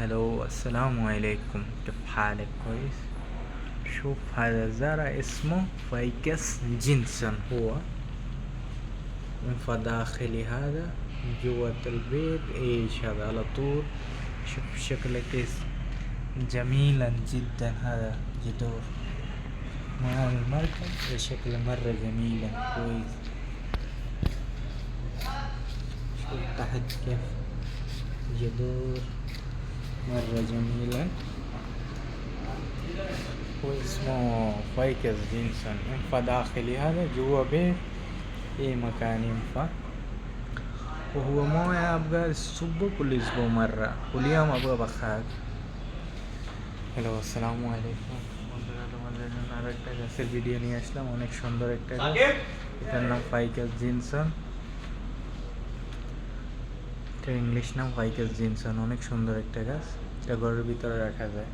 هلو السلام عليكم. كيف حالك كويس. شوف هذا الزرع اسمه فايكس جنسن هو من فداخلي هذا جوة البيت. إيش هذا على طول. شوف شكله كيس جميلا جدا هذا جدور. مع المركب شكله مرة جميلا كويس. شوف تحت كيف جذور مرة جميلة واسمه فايكس جينسون ينفع داخلي هذا جوا بيت اي مكان ينفع وهو موية ابغى الصبح كل اسبوع مرة كل يوم ابغى بخار হ্যালো আসসালামু আলাইকুম বন্ধুরা তোমাদের জন্য আর একটা গাছের ভিডিও নিয়ে আসলাম অনেক সুন্দর একটা গাছ এটার নাম ফাইকাস জিনসন এটা ইংলিশ নাম ফাইকাস জিনসন অনেক সুন্দর একটা গাছ। এটা ঘরের ভিতরে রাখা যায়।